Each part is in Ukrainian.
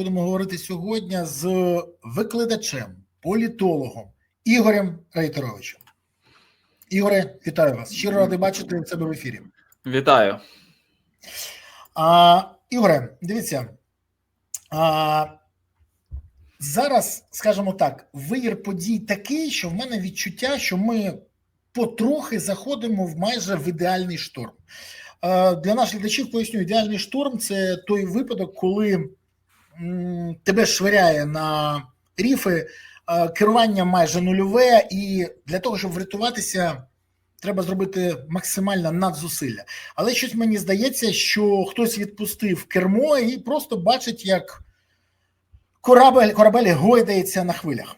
будемо говорити сьогодні з викладачем, політологом Ігорем Рейтеровичем. Ігоре, вітаю вас. Щиро радий бачити себе в ефірі. Вітаю. А, Ігоре, дивіться. А, зараз, скажімо так, виїр подій такий, що в мене відчуття, що ми потрохи заходимо в майже в ідеальний шторм. Для наших глядачів поясню, ідеальний шторм це той випадок, коли тебе швиряє на ріфи, керування майже нульове, і для того, щоб врятуватися, треба зробити максимально надзусилля. Але щось мені здається, що хтось відпустив кермо і просто бачить, як корабель, корабель гойдається на хвилях.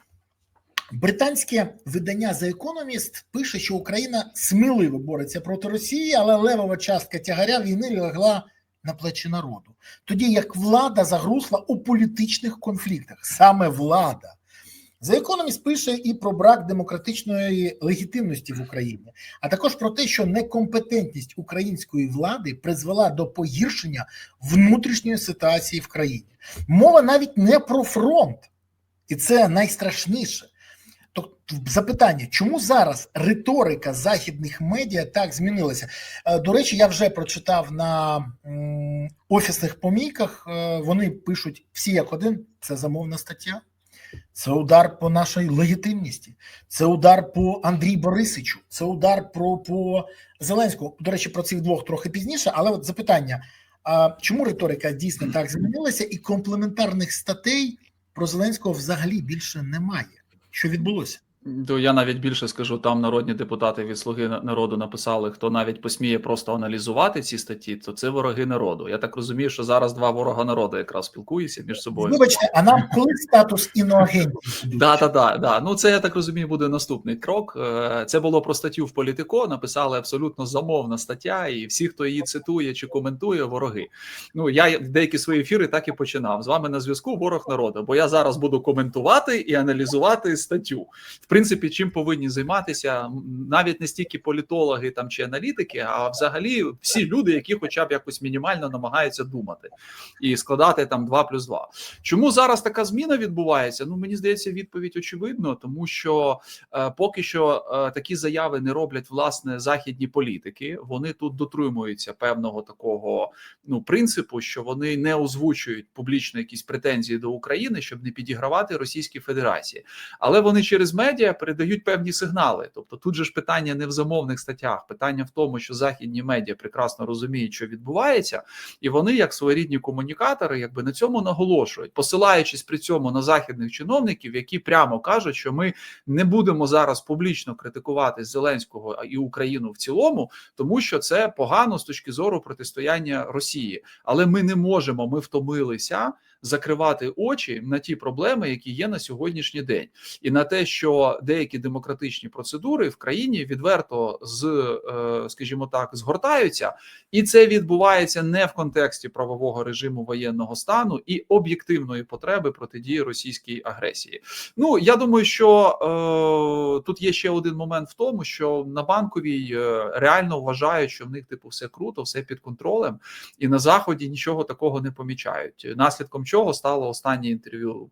Британське видання The Economist пише, що Україна сміливо бореться проти Росії, але левова частка тягаря війни лягла на плечі народу. Тоді як влада загрусла у політичних конфліктах, саме влада. The Economist пише і про брак демократичної легітимності в Україні, а також про те, що некомпетентність української влади призвела до погіршення внутрішньої ситуації в країні. Мова навіть не про фронт, і це найстрашніше. Запитання, чому зараз риторика західних медіа так змінилася? Е, До речі, я вже прочитав на офісних помійках. е, Вони пишуть всі як один: це замовна стаття. Це удар по нашій легітимності, це удар по Андрій Борисичу, це удар про по Зеленському. До речі, про цих двох трохи пізніше. Але от запитання: а чому риторика дійсно так змінилася, і комплементарних статей про Зеленського взагалі більше немає? Що відбулося? То я навіть більше скажу, там народні депутати від Слуги народу написали, хто навіть посміє просто аналізувати ці статті, то це вороги народу. Я так розумію, що зараз два ворога народу якраз спілкуються між собою. Вибачте, а нам коли статус іноагентів? Да, да, да, да. Ну це я так розумію, буде наступний крок. Е, Це було про статтю в Політико. Написали абсолютно замовна стаття, і всі, хто її цитує чи коментує, вороги. Ну я деякі свої ефіри так і починав. З вами на зв'язку ворог народу. Бо я зараз буду коментувати і аналізувати статтю. Принципі, чим повинні займатися навіть не стільки політологи там чи аналітики, а взагалі всі люди, які, хоча б якось мінімально намагаються думати і складати там 2 плюс 2. Чому зараз така зміна відбувається? Ну мені здається, відповідь очевидно, тому що е, поки що е, такі заяви не роблять власне західні політики. Вони тут дотримуються певного такого ну принципу, що вони не озвучують публічно якісь претензії до України, щоб не підігравати Російській Федерації, але вони через медіа передають певні сигнали. Тобто, тут же ж питання не в замовних статтях, питання в тому, що західні медіа прекрасно розуміють, що відбувається, і вони, як своєрідні комунікатори, якби на цьому наголошують, посилаючись при цьому на західних чиновників, які прямо кажуть, що ми не будемо зараз публічно критикувати Зеленського і Україну в цілому, тому що це погано з точки зору протистояння Росії, але ми не можемо. Ми втомилися закривати очі на ті проблеми, які є на сьогоднішній день, і на те, що деякі демократичні процедури в країні відверто з, е, скажімо так, згортаються, і це відбувається не в контексті правового режиму воєнного стану і об'єктивної потреби протидії російській агресії. Ну я думаю, що е, тут є ще один момент в тому, що на банковій е, реально вважають, що в них типу все круто, все під контролем, і на заході нічого такого не помічають. Наслідком чого стало останнє інтерв'ю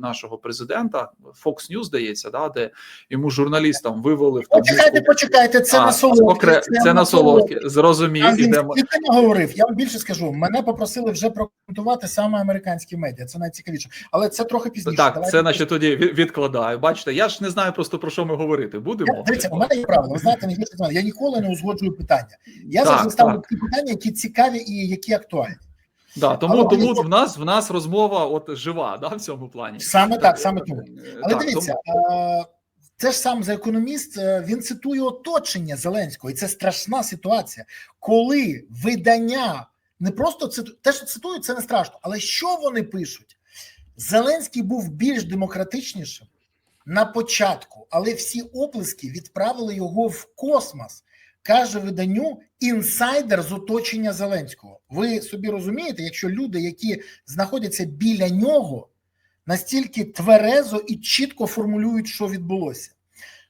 нашого президента Fox News, здається, да, де йому журналістам вивели в Почекайте, почекайте, це А, на солодке. окре- це на солодке. Зрозумів. Я Ідемо. не говорив. Я вам більше скажу. Мене попросили вже прокоментувати саме американські медіа. Це найцікавіше, але це трохи пізніше. Так, Давайте це наче тоді відкладаю. Бачите, я ж не знаю просто про що ми говорити Я, будемо. дивіться, у мене є правило. Ви знаєте, не. Я ніколи не узгоджую питання. Я Так, завжди ставлю так. такі питання, які цікаві і які актуальні. Да, тому Але тому в нас в нас розмова от жива, да, в цьому плані. Саме так, саме тому. Але Так, дивіться, е, це ж сам за економіст. е, Він цитує оточення Зеленського, і це страшна ситуація, коли видання не просто цитують, те, що цитують, це не страшно. Але що вони пишуть? Зеленський був більш демократичнішим на початку, але всі оплески відправили його в космос. Каже виданню інсайдер з оточення Зеленського. Ви собі розумієте, якщо люди, які знаходяться біля нього, настільки тверезо і чітко формулюють, що відбулося.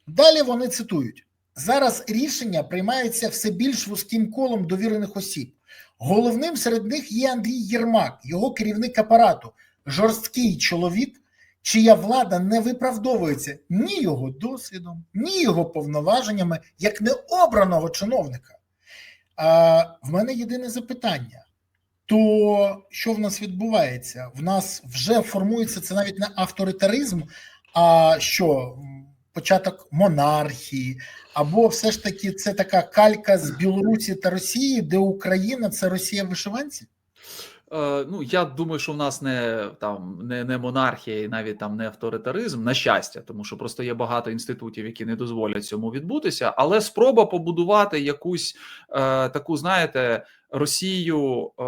Далі вони цитують: зараз рішення приймаються все більш вузьким колом довірених осіб. Головним серед них є Андрій Єрмак, його керівник апарату. жорсткий чоловік, чия влада не виправдовується ні його досвідом, ні його повноваженнями, як необраного чиновника. А в мене єдине запитання: то що в нас відбувається? В нас вже формується це навіть не авторитаризм, а що початок монархії, або все ж таки це така калька з Білорусі та Росії, де Україна це Росія вишиванці? Е, ну, я думаю, що в нас не там не, не монархія і навіть там не авторитаризм, на щастя, тому що просто є багато інститутів, які не дозволять цьому відбутися. Але спроба побудувати якусь е, таку, знаєте, Росію, е,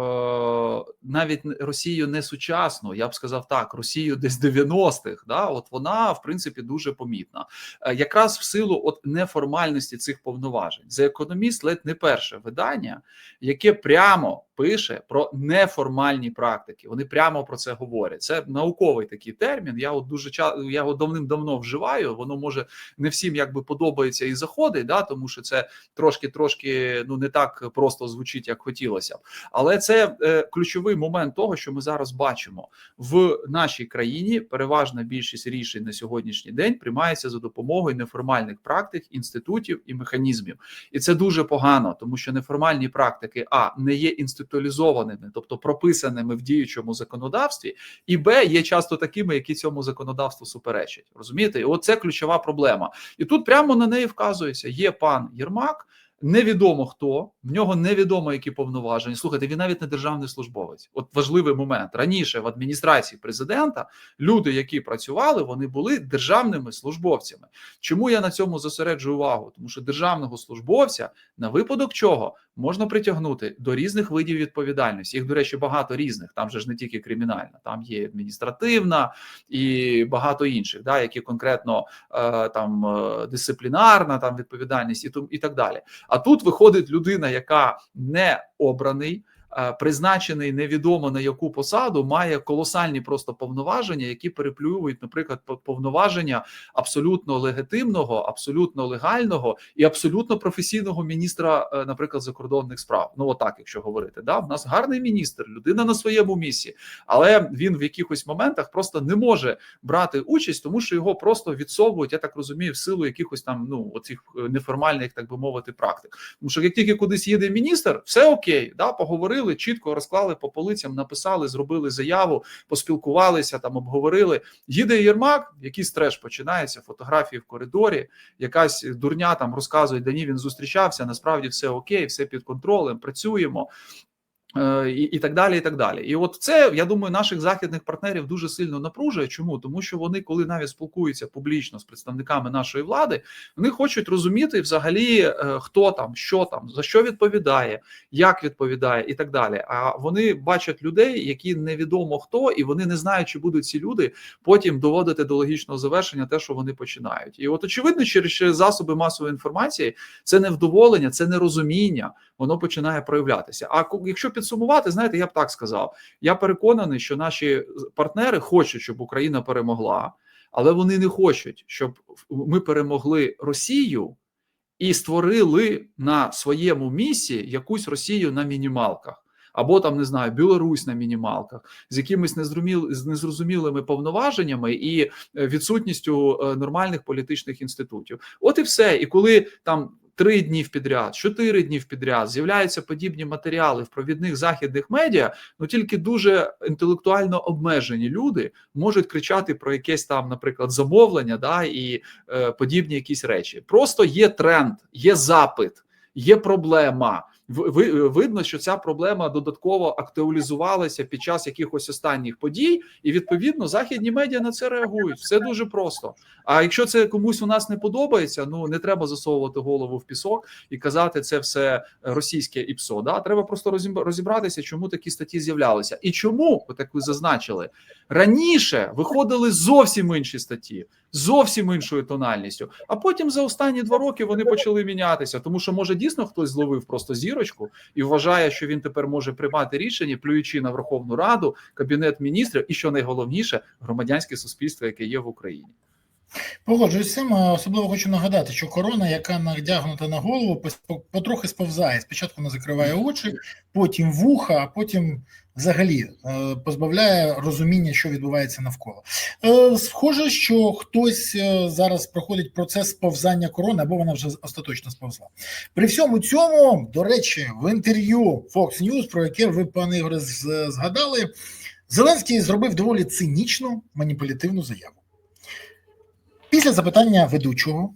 навіть Росію не сучасну, я б сказав так, Росію десь 90-х, да, от вона в принципі дуже помітна. Е, якраз в силу от неформальності цих повноважень. За економіст ледь не перше видання, яке прямо пише про неформальні практики. Вони прямо про це говорять. Це науковий такий термін. Я от дуже я його давним-давно вживаю. Воно може не всім якби подобається і заходить, да, тому що це трошки трошки ну не так просто звучить, як хотілося б. Але це е, ключовий момент того, що ми зараз бачимо в нашій країні. Переважна більшість рішень на сьогоднішній день приймається за допомогою неформальних практик, інститутів і механізмів. І це дуже погано, тому що неформальні практики а не є інституалізованими, тобто прописаними в діючому законодавстві, і б є часто такими, які цьому законодавству суперечать. Розумієте, і от ключова проблема. І тут прямо на неї вказується: є пан Єрмак. Невідомо хто, в нього невідомо які повноваження. Слухайте, він навіть не державний службовець. От важливий момент раніше в адміністрації президента люди, які працювали, вони були державними службовцями. Чому я на цьому зосереджую увагу? Тому що державного службовця на випадок чого можна притягнути до різних видів відповідальності. Їх, до речі, багато різних. Там же ж не тільки кримінальна, там є адміністративна і багато інших, да, які конкретно е, там е, дисциплінарна там відповідальність і і так далі. А тут виходить людина, яка не обраний. Е, Призначений невідомо на яку посаду має колосальні просто повноваження, які переплюють, наприклад, по- повноваження абсолютно легітимного, абсолютно легального і абсолютно професійного міністра, е, наприклад, закордонних справ. Ну отак, якщо говорити, да, в нас гарний міністр, людина на своєму місці, але він в якихось моментах просто не може брати участь, тому що його просто відсовують, я так розумію, в силу якихось там ну оцих е, неформальних, так би мовити, практик. Тому що як тільки кудись їде міністр, все окей, да, поговорили, чітко розклали по полицям, написали, зробили заяву, поспілкувалися там, обговорили. Їде Єрмак, якийсь треш починається, фотографії в коридорі, якась дурня там розказує, де ні, він зустрічався. Насправді все окей, все під контролем, працюємо. Е, І, так далі, і так далі. І от це я думаю, наших західних партнерів дуже сильно напружує. Чому тому, що вони, коли навіть спілкуються публічно з представниками нашої влади, вони хочуть розуміти взагалі, е, хто там, що там, за що відповідає, як відповідає, і так далі. А вони бачать людей, які невідомо хто, і вони не знають, чи будуть ці люди потім доводити до логічного завершення те, що вони починають. І от очевидно, через засоби масової інформації це невдоволення, це нерозуміння, воно починає проявлятися. А якщо підсумувати, знаєте, я б так сказав: я переконаний, що наші партнери хочуть, щоб Україна перемогла, але вони не хочуть, щоб ми перемогли Росію і створили на своєму місці якусь Росію на мінімалках. Або там не знаю, Білорусь на мінімалках з якимись незрозумілими повноваженнями і е, відсутністю е, нормальних політичних інститутів. От і все. І коли там три дні в підряд, чотири дні в підряд з'являються подібні матеріали в провідних західних медіа, ну тільки дуже інтелектуально обмежені люди можуть кричати про якесь там, наприклад, замовлення, да і е, подібні якісь речі. Просто є тренд, є запит, є проблема. Ви- видно, що ця проблема додатково актуалізувалася під час якихось останніх подій, і відповідно західні медіа на це реагують. Все дуже просто. А якщо це комусь у нас не подобається, ну не треба засовувати голову в пісок і казати це все російське ІПСО. Да? Треба просто розіб- розібратися, чому такі статті з'являлися, і чому, от як ви зазначили, раніше виходили зовсім інші статті, зовсім іншою тональністю. А потім за останні два роки вони почали мінятися, тому що може дійсно хтось зловив просто зірочку і вважає, що він тепер може приймати рішення, плюючи на Верховну Раду, кабінет міністрів, і що найголовніше, громадянське суспільство, яке є в Україні. Погоджуюсь цим. Особливо хочу нагадати, що корона, яка надягнута на голову, потрохи сповзає. Спочатку вона закриває очі, потім вуха, а потім взагалі е, позбавляє розуміння, що відбувається навколо. Е, Схоже, що хтось е, зараз проходить процес сповзання корони, або вона вже остаточно сповзла. При всьому цьому, до речі, в інтерв'ю Fox News, про яке ви, пане Ігоре, згадали, Зеленський зробив доволі цинічну маніпулятивну заяву. Після запитання ведучого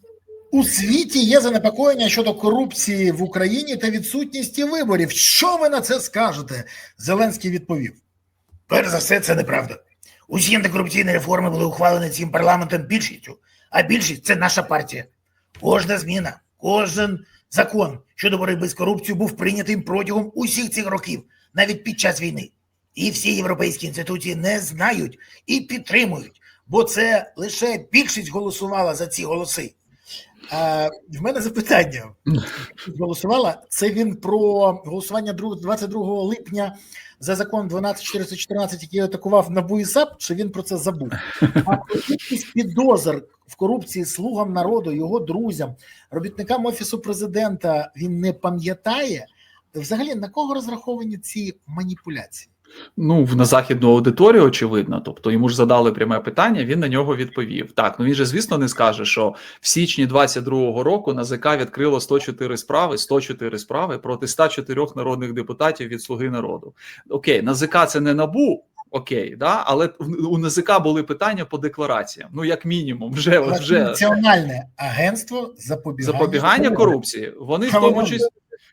у світі є занепокоєння щодо корупції в Україні та відсутності виборів. Що ви на це скажете? Зеленський відповів: Перш за все, це неправда. Усі антикорупційні реформи були ухвалені цим парламентом більшістю, а більшість це наша партія. Кожна зміна, кожен закон щодо боротьби з корупцією був прийнятим протягом усіх цих років, навіть під час війни. І всі європейські інституції не знають і підтримують, бо це лише більшість голосувала за ці голоси. А, в мене запитання. Голосувала. Це він про голосування друг- 22 липня за закон 12414, який атакував НАБУ і САП, чи він про це забув? А кількість підозр в корупції слугам народу, його друзям, робітникам офісу президента він не пам'ятає. Взагалі на кого розраховані ці маніпуляції? Ну, на західну аудиторію, очевидно. Тобто йому ж задали пряме питання, він на нього відповів. Так, ну він же, звісно, не скаже, що в січні 22-го року НАЗК відкрило 104 справи, 104 справи проти 104 народних депутатів від Слуги народу. Окей, НАЗК це не набу. Окей, да, але у НАЗК були питання по деклараціям. Ну, як мінімум, вже вже Національне агентство запобігання, запобігання корупції. Вони в тому числі.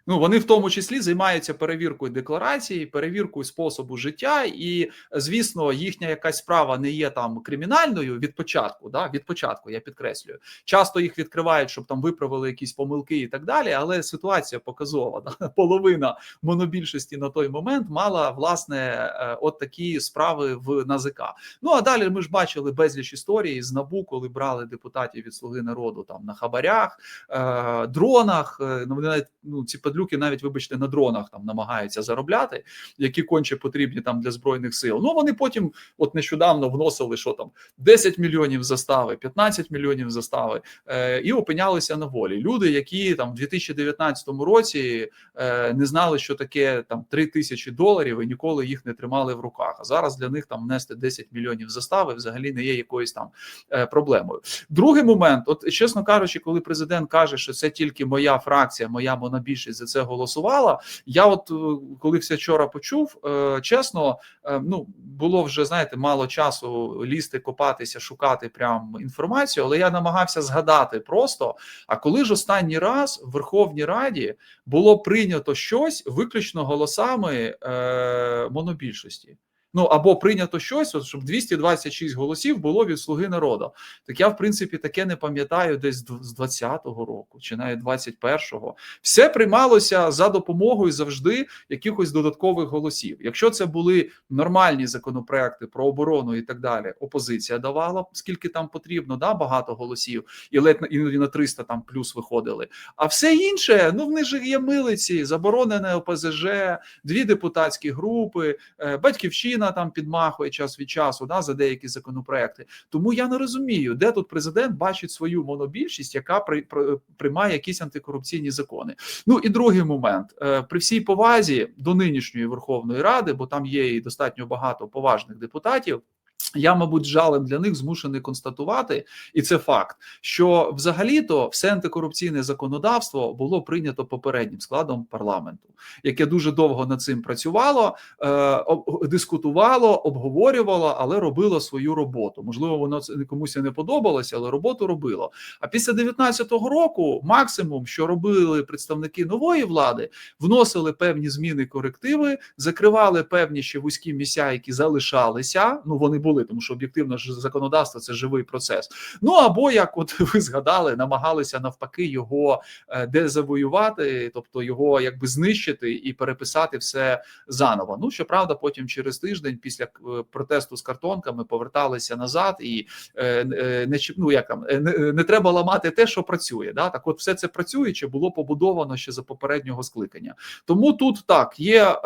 Ну, вони в тому числі займаються перевіркою декларації, перевіркою способу життя, і звісно, їхня якась справа не є там кримінальною від початку. Да, від початку я підкреслюю. Часто їх відкривають, щоб там виправили якісь помилки і так далі. Але ситуація показова. Да? Половина монобільшості на той момент мала власне е, от такі справи в НАЗК. Ну а далі ми ж бачили безліч історій з набу, коли брали депутатів від Слуги народу там на хабарях, е, дронах. е, Ну навіть ну ці падлюки, навіть вибачте, на дронах там намагаються заробляти, які конче потрібні там для збройних сил. Ну вони потім, от нещодавно, вносили що там 10 мільйонів застави, 15 мільйонів застави, е, і опинялися на волі. Люди, які там в 2019 році е, не знали, що таке там 3 тисячі доларів, і ніколи їх не тримали в руках. А зараз для них там внести 10 мільйонів застави взагалі не є якоюсь там е, проблемою. Другий момент, от чесно кажучи, коли президент каже, що це тільки моя фракція, моя монобільшість за це голосувала. Я, от е, коли все вчора почув, е, чесно, е, ну було вже знаєте мало часу лізти, копатися, шукати прям інформацію, але я намагався згадати просто. А коли ж останній раз в Верховній Раді було прийнято щось виключно голосами е, монобільшості? Ну або прийнято щось, от, щоб 226 голосів було від слуги народу. Так я, в принципі, таке не пам'ятаю десь з дв- 20-го року чи навіть 21-го. Все приймалося за допомогою завжди якихось додаткових голосів. Якщо це були нормальні законопроекти про оборону і так далі, опозиція давала скільки там потрібно, да, багато голосів, і ледь іноді на 300 там плюс виходили. А все інше, ну в них же є милиці, заборонене ОПЗЖ, дві депутатські групи, е, батьківщина там підмахує час від часу да, за деякі законопроекти. Тому я не розумію, де тут президент бачить свою монобільшість, яка при, при- приймає якісь антикорупційні закони. Ну і другий момент Е, при всій повазі до нинішньої Верховної Ради, бо там є і достатньо багато поважних депутатів. Я, мабуть, жалем для них змушений констатувати, і це факт, що взагалі-то все антикорупційне законодавство було прийнято попереднім складом парламенту, яке дуже довго над цим працювало, е, дискутувало, обговорювало, але робило свою роботу. Можливо, воно це комусь не подобалося, але роботу робило. А після 19-го року максимум, що робили представники нової влади, вносили певні зміни, корективи, закривали певні ще вузькі місця, які залишалися. Ну вони були, тому що об'єктивно ж законодавство це живий процес. Ну або як, от ви згадали, намагалися навпаки його е, дезавоювати, тобто його якби знищити і переписати все заново. Ну щоправда, потім через тиждень після е, протесту з картонками поверталися назад і е, не ну, як там не, не треба ламати те, що працює. Да? Так, от все це працює було побудовано ще за попереднього скликання. Тому тут так є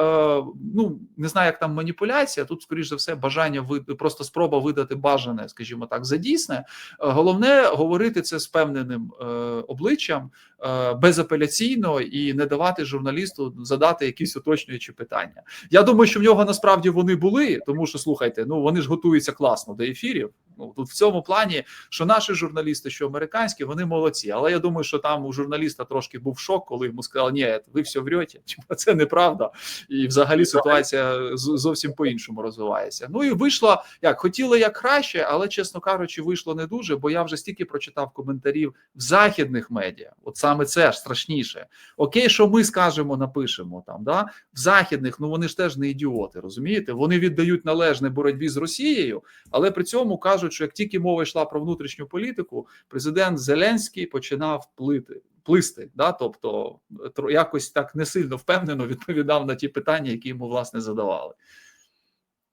ну не знаю, як там маніпуляція. Тут, скоріш за все, бажання ви просто просто спроба видати бажане, скажімо так, за дійсне. Е, Головне говорити це з певненим е, обличчям е, безапеляційно і не давати журналісту задати якісь уточнюючі питання. Я думаю, що в нього насправді вони були, тому що слухайте, ну вони ж готуються класно до ефірів. Ну тут в цьому плані, що наші журналісти, що американські, вони молодці. Але я думаю, що там у журналіста трошки був шок, коли йому сказали, ні, ви все врете, Типа, це неправда. І взагалі ситуація зовсім по-іншому розвивається. Ну і вийшло як хотіли як краще, але чесно кажучи, вийшло не дуже, бо я вже стільки прочитав коментарів в західних медіа. От саме це ж страшніше. Окей, що ми скажемо, напишемо там. Да в західних, ну вони ж теж не ідіоти, розумієте? Вони віддають належне боротьбі з Росією, але при цьому кажуть, що як тільки мова йшла про внутрішню політику, президент Зеленський починав плити. Плисти, да, тобто якось так не сильно впевнено відповідав на ті питання, які йому власне задавали.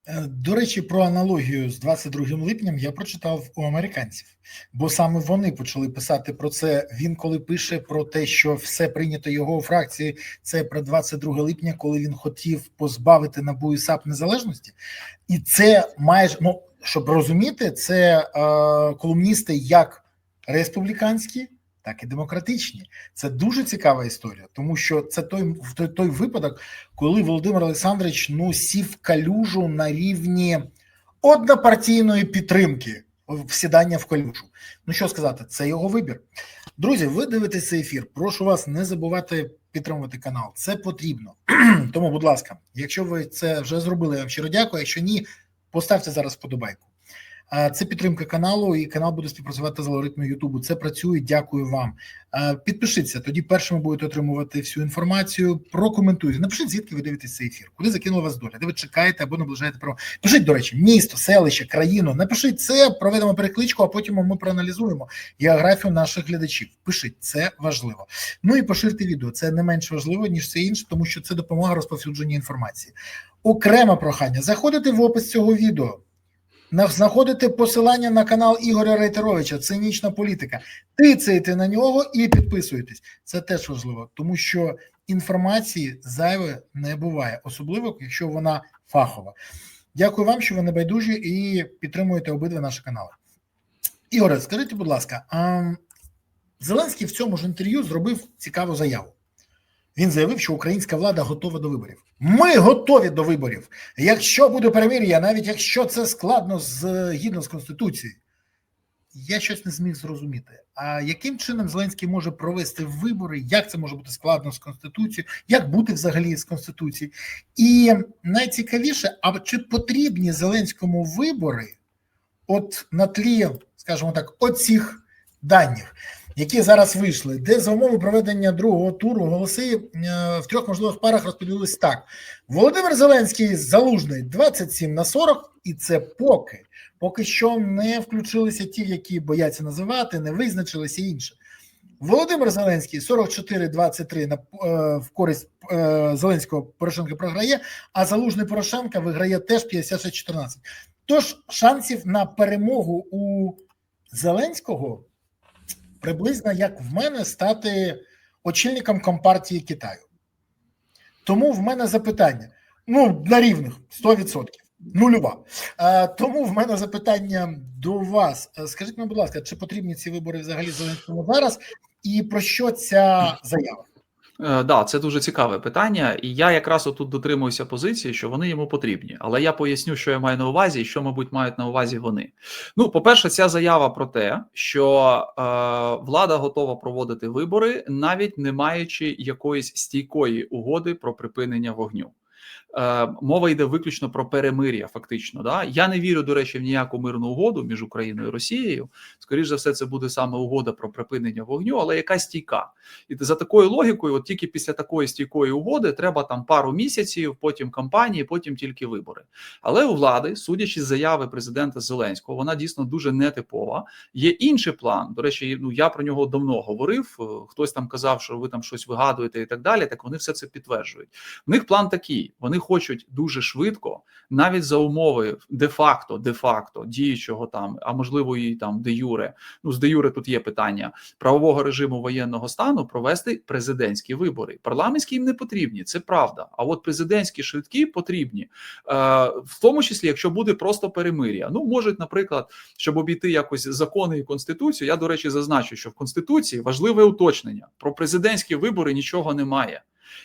Е, До речі, про аналогію з 22 липням я прочитав у американців, бо саме вони почали писати про це. Він коли пише про те, що все прийнято його у фракції, це про 22 липня, коли він хотів позбавити НАБУ і САП незалежності, і це майже ну щоб розуміти, це е, колумністи як республіканські, так і демократичні. Це дуже цікава історія, тому що це той той, той випадок, коли Володимир Олександрович ну сів калюжу на рівні однопартійної підтримки всідання в калюжу. Ну що сказати, це його вибір. Друзі, ви дивитесь цей ефір. Прошу вас не забувати підтримувати канал. Це потрібно. Тому, будь ласка, якщо ви це вже зробили, я вам щиро дякую. Якщо ні, поставте зараз вподобайку. А, Це підтримка каналу, і канал буде співпрацювати з алгоритмом Ютубу. Це працює. Дякую вам. Підпишіться, тоді першими будете отримувати всю інформацію. Прокоментуйте. Напишіть, звідки ви дивитесь цей ефір, куди закинула вас доля, де ви чекаєте або наближаєте право. Пишіть, до речі, місто, селище, країну. Напишіть це, проведемо перекличку, а потім ми проаналізуємо географію наших глядачів. Пишіть, це важливо. Ну і поширте відео. Це не менш важливо, ніж все інше, тому що це допомога розповсюдженню інформації. Окреме прохання: заходите в опис цього відео. На- Знаходите посилання на канал Ігоря Рейтеровича, цинічна політика. Тицяйте на нього і підписуєтесь. Це теж важливо, тому що інформації зайве не буває, особливо якщо вона фахова. Дякую вам, що ви не байдужі і підтримуєте обидва наші канали. Ігоре, скажіть, будь ласка, а Зеленський в цьому ж інтерв'ю зробив цікаву заяву. Він заявив, що українська влада готова до виборів. Ми готові до виборів. Якщо буде перемир'я, навіть якщо це складно згідно з конституцією. Я щось не зміг зрозуміти. А яким чином Зеленський може провести вибори? Як це може бути складно з конституцією? Як бути взагалі з конституцією? І найцікавіше, а чи потрібні Зеленському вибори, от на тлі, скажімо так, оцих даних, які зараз вийшли, де за умови проведення другого туру голоси е, в трьох можливих парах розподілились так: Володимир Зеленський залужний 27 на 40, і це поки. Поки що не включилися ті, які бояться називати, не визначилися інше. Володимир Зеленський 44-23 на е, в користь е, Зеленського Порошенка програє, а залужний Порошенка виграє теж 56-14. Тож шансів на перемогу у Зеленського приблизно як в мене стати очільником компартії Китаю. Тому в мене запитання: ну, на рівних 100%. Нульова. Тому в мене запитання до вас. Е, Скажіть мені, будь ласка, чи потрібні ці вибори взагалі зараз? І про що ця заява? Е, Да, це дуже цікаве питання, і я якраз отут дотримуюся позиції, що вони йому потрібні. Але я поясню, що я маю на увазі, і що, мабуть, мають на увазі вони. Ну, по-перше, ця заява про те, що е, влада готова проводити вибори, навіть не маючи якоїсь стійкої угоди про припинення вогню. Е, мова йде виключно про перемир'я. Фактично, да я не вірю, до речі, в ніяку мирну угоду між Україною і Росією. Скоріше за все, це буде саме угода про припинення вогню, але яка стійка. І за такою логікою, от тільки після такої стійкої угоди треба там пару місяців, потім кампанії, потім тільки вибори. Але у влади, судячи з заяви президента Зеленського, вона дійсно дуже нетипова. Є інший план. До речі, ну я про нього давно говорив. Е, Хтось там казав, що ви там щось вигадуєте і так далі. Так вони все це підтверджують. В них план такий: вони хочуть дуже швидко, навіть за умови де-факто, де-факто діючого там, а можливо і там де юре. Ну з де юре тут є питання правового режиму воєнного стану провести президентські вибори. Парламентські їм не потрібні, це правда. А от президентські швидкі потрібні, е, в тому числі, якщо буде просто перемир'я. Ну можуть, наприклад, щоб обійти якось закони і конституцію. Я до речі зазначу, що в конституції важливе уточнення про президентські вибори нічого немає.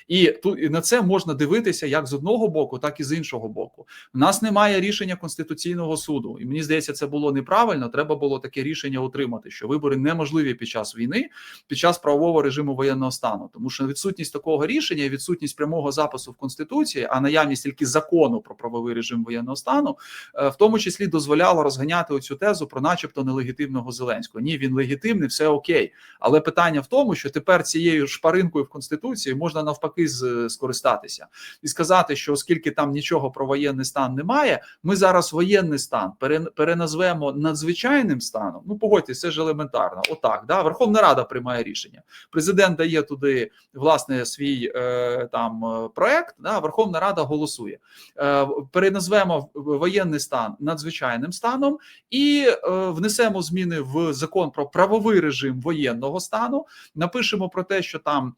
І тут і на це можна дивитися як з одного боку, так і з іншого боку. У нас немає рішення конституційного суду, і мені здається, це було неправильно. Треба було таке рішення отримати, що вибори неможливі під час війни, під час правового режиму воєнного стану, тому що відсутність такого рішення, відсутність прямого запису в конституції, а наявність тільки закону про правовий режим воєнного стану, е, в тому числі дозволяло розганяти оцю тезу про, начебто, нелегітимного Зеленського. Ні, він легітимний, все окей. Але питання в тому, що тепер цією шпаринкою в конституції можна навпаки з- скористатися і сказати, що оскільки там нічого про воєнний стан немає, ми зараз воєнний стан переназвемо надзвичайним станом. Ну погодьтесь, це ж елементарно. Отак, да Верховна Рада приймає рішення. Президент дає туди власне свій е, там е, проект. Да, Верховна Рада голосує. Е, переназвемо воєнний стан надзвичайним станом і е, внесемо зміни в закон про правовий режим воєнного стану. Напишемо про те, що там.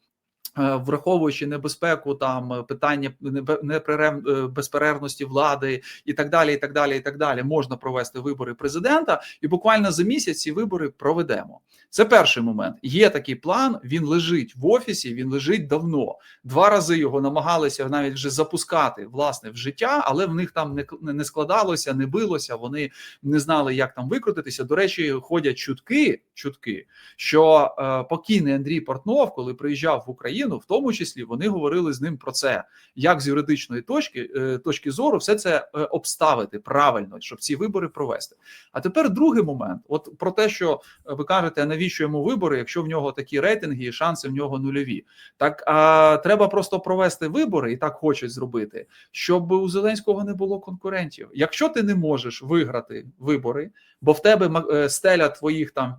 Е, Враховуючи небезпеку, там е, питання е, безперервності влади і так далі, і так далі, і так далі, можна провести вибори президента, і буквально за місяць ці вибори проведемо. Це перший момент. Є такий план. Він лежить в офісі. Він лежить давно. Два рази його намагалися навіть вже запускати власне в життя, але в них там не не складалося, не билося. Вони не знали, як там викрутитися. До речі, ходять чутки, чутки, що покійний Андрій Портнов, коли приїжджав в Україну, в тому числі вони говорили з ним про це, як з юридичної точки е, точки зору все це е, обставити правильно, щоб ці вибори провести. А тепер другий момент: от про те, що е, ви кажете, навіщо йому вибори, якщо в нього такі рейтинги і шанси в нього нульові. Так а треба просто провести вибори, і так хочуть зробити, щоб у Зеленського не було конкурентів. Якщо ти не можеш виграти вибори, бо в тебе стеля твоїх там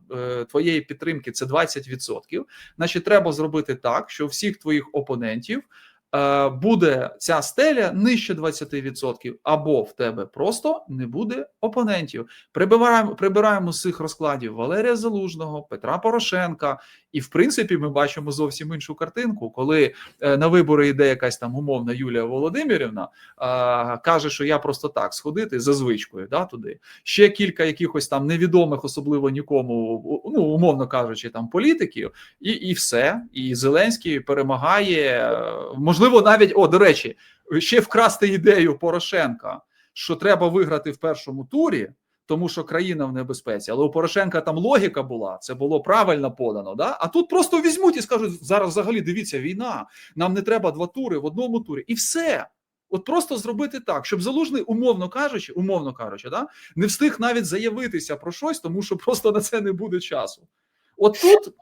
твоєї підтримки це 20%, значить треба зробити так, що всіх твоїх опонентів. Е, Буде ця стеля нижче 20%, або в тебе просто не буде опонентів. Прибираємо, прибираємо з цих розкладів Валерія Залужного, Петра Порошенка, і в принципі ми бачимо зовсім іншу картинку, коли е, на вибори йде якась там умовна Юлія Володимирівна, каже, що я просто так сходити за звичкою, да, туди. Ще кілька якихось там невідомих, особливо нікому, ну умовно кажучи, там політиків, і, і все. І Зеленський перемагає. е, Можливо, навіть о, до речі, ще вкрасти ідею Порошенка, що треба виграти в першому турі. Тому що країна в небезпеці, але у Порошенка там логіка була, це було правильно подано. Да? А тут просто візьмуть і скажуть: зараз взагалі дивіться, війна, нам не треба два тури в одному турі, і все. От просто зробити так, щоб залужний, умовно кажучи, умовно кажучи, да, не встиг навіть заявитися про щось, тому що просто на це не буде часу. От тут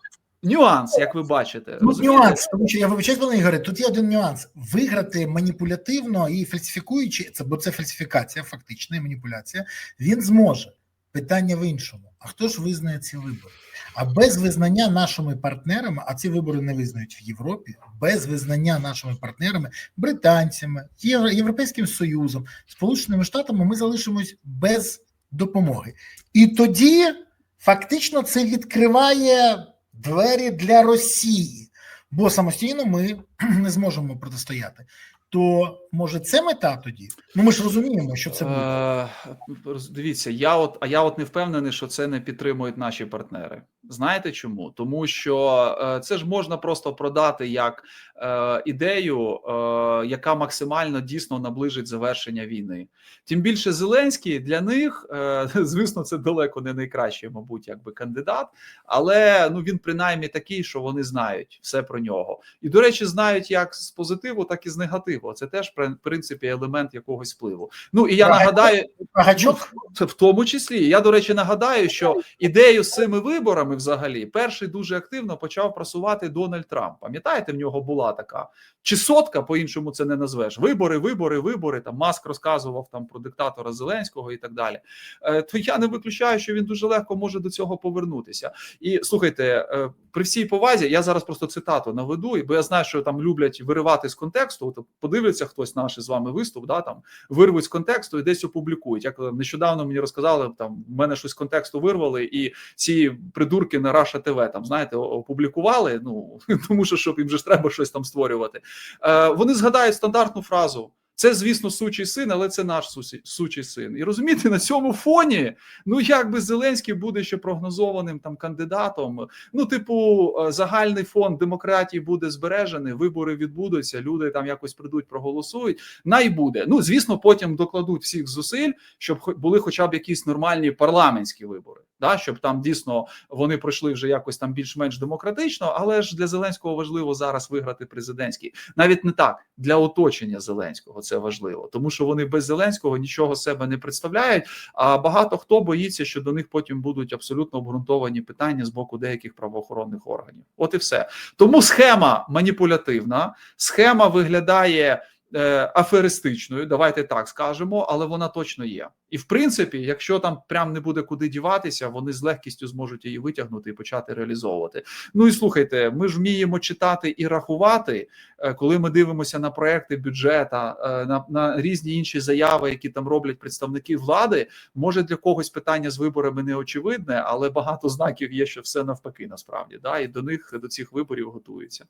нюанс, як ви бачите, Тут нюанс, тому що я вибачаюсь, пане Ігоре, тут є один нюанс. Виграти маніпулятивно і фальсифікуючи, це, бо це фальсифікація, фактична маніпуляція, він зможе. Питання в іншому. А хто ж визнає ці вибори? А без визнання нашими партнерами, а ці вибори не визнають в Європі, без визнання нашими партнерами, британцями, Євро- Європейським Союзом, Сполученими Штатами, ми залишимось без допомоги. І тоді фактично це відкриває двері для Росії, бо самостійно ми не зможемо протистояти. То може це мета тоді? Ну ми ж розуміємо, що це буде. Е, Дивіться, я от, а я от не впевнений, що це не підтримують наші партнери. Знаєте чому? Тому що е, це ж можна просто продати як е, ідею, яка максимально дійсно наближить завершення війни. Тим більше Зеленський для них, звісно, це далеко не найкращий, мабуть, якби кандидат, але ну він принаймні такий, що вони знають все про нього. І до речі, знають як з позитиву, так і з негативу. Це теж в принципі елемент якогось впливу. Ну і я нагадаю, А в тому числі. Я, до речі, нагадаю, що ідею з цими виборами взагалі перший дуже активно почав просувати Дональд Трамп. Пам'ятаєте, в нього була така чи сотка, по-іншому це не назвеш. Вибори, вибори, вибори. Там Маск розказував там про диктатора Зеленського і так далі. Е, То я не виключаю, що він дуже легко може до цього повернутися. І слухайте, е, при всій повазі, я зараз просто цитату наведу, бо я знаю, що там люблять виривати з контексту. От подивиться хтось наш з вами виступ, да там вирвуть з контексту і десь опублікують. Як нещодавно мені розказали, там в мене щось з контексту вирвали, і ці придурки на Раша ТВ там знаєте опублікували. Ну тому що щоб їм же треба щось там створювати. Е, Вони згадають стандартну фразу. Це, звісно, сучий син, але це наш сучий син. І розумієте, на цьому фоні, ну як би Зеленський буде ще прогнозованим там кандидатом. Ну, типу, е, загальний фон демократії буде збережений, вибори відбудуться, люди там якось прийдуть, проголосують. Най буде. Ну, звісно, потім докладуть всіх зусиль, щоб були хоча б якісь нормальні парламентські вибори. Да, щоб там дійсно вони пройшли вже якось там більш-менш демократично, але ж для Зеленського важливо зараз виграти президентський. Навіть не так для оточення Зеленського це важливо, тому що вони без Зеленського нічого себе не представляють. А багато хто боїться, що до них потім будуть абсолютно обґрунтовані питання з боку деяких правоохоронних органів. От і все. Тому схема маніпулятивна, схема виглядає. Е, Аферистичною, давайте так скажемо, але вона точно є. І в принципі, якщо там прям не буде куди діватися, вони з легкістю зможуть її витягнути і почати реалізовувати. Ну і слухайте, ми ж вміємо читати і рахувати, е, коли ми дивимося на проекти бюджета, е, на, на різні інші заяви, які там роблять представники влади. Може для когось питання з виборами не очевидне, але багато знаків є, що все навпаки, насправді да, і до них до цих виборів готуються.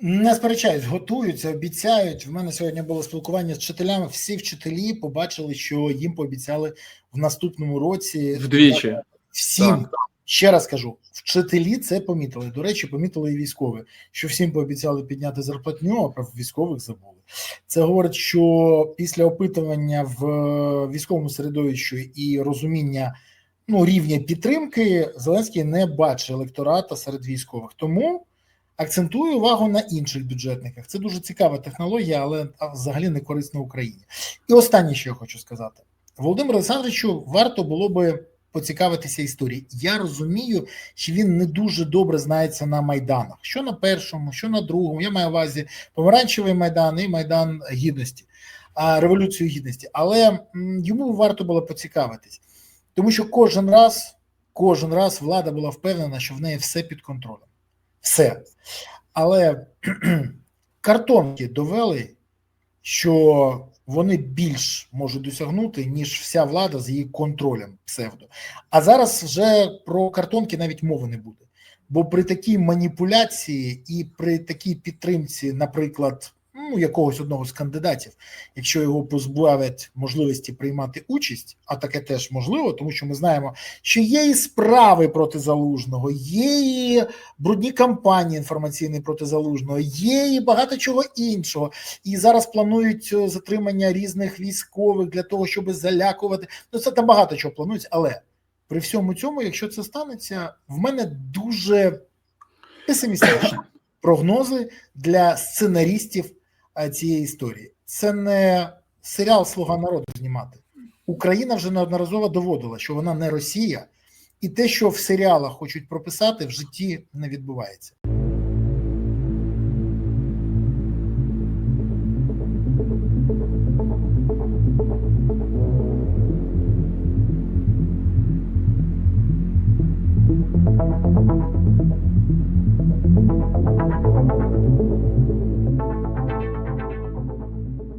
Не сперечаюсь, готуються, обіцяють. В мене сьогодні було спілкування з вчителями. Всі вчителі побачили, що їм пообіцяли в наступному році Вдвічі всім. Так. Ще раз кажу, вчителі це помітили. До речі, помітили і військові, що всім пообіцяли підняти зарплатню, а про військових забули. Це говорить, що після опитування в військовому середовищі і розуміння ну, рівня підтримки Зеленський не бачить електората серед військових. Тому акцентую увагу на інших бюджетниках. Це дуже цікава технологія, але взагалі не корисна Україні. І останнє, що я хочу сказати, Володимиру Олександровичу варто було би поцікавитися історією. Я розумію, що він не дуже добре знається на майданах. Що на першому, що на другому. Я маю на увазі помаранчевий майдан і майдан гідності, революцію гідності. Але йому варто було поцікавитись, тому що кожен раз, кожен раз влада була впевнена, що в неї все під контролем. Все. Але картонки довели, що вони більш можуть досягнути, ніж вся влада з її контролем псевдо. А зараз вже про картонки навіть мови не буде. Бо при такій маніпуляції і при такій підтримці, наприклад, ну, якогось одного з кандидатів, якщо його позбавлять можливості приймати участь, а таке теж можливо, тому що ми знаємо, що є і справи проти залужного, є і брудні кампанії інформаційні проти залужного, є і багато чого іншого. І зараз планують е, затримання різних військових для того, щоб залякувати. Ну це там багато чого планують, але при всьому цьому, якщо це станеться, в мене дуже песимістичні прогнози для сценаристів е, цієї історії. Це не серіал Слуга народу знімати. Україна вже неодноразово доводила, що вона не Росія, і те, що в серіалах хочуть прописати, в житті не відбувається.